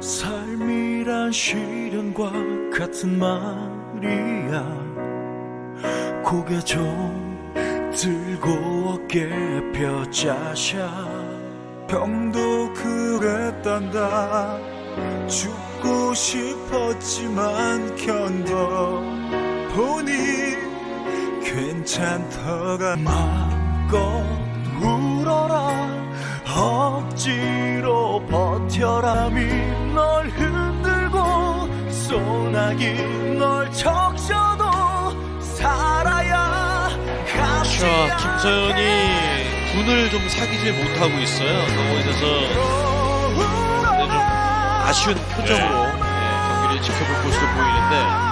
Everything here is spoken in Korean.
삶이란 시련과 같은 말이야. 고개 좀 들고 어깨 펴자샤. 병도 그랬단다. 죽고 싶었지만 견뎌. 보니 괜찮더라 마음껏 억지로 버텨라미 널 흔들고 소나기 널 적셔도 살아야 자, 김서연이 군을 좀 사귀질 못하고 있어요. 그거에 대해서 네, 좀 아쉬운 표정으로 네, 경기를 지켜볼 것으로 보이는데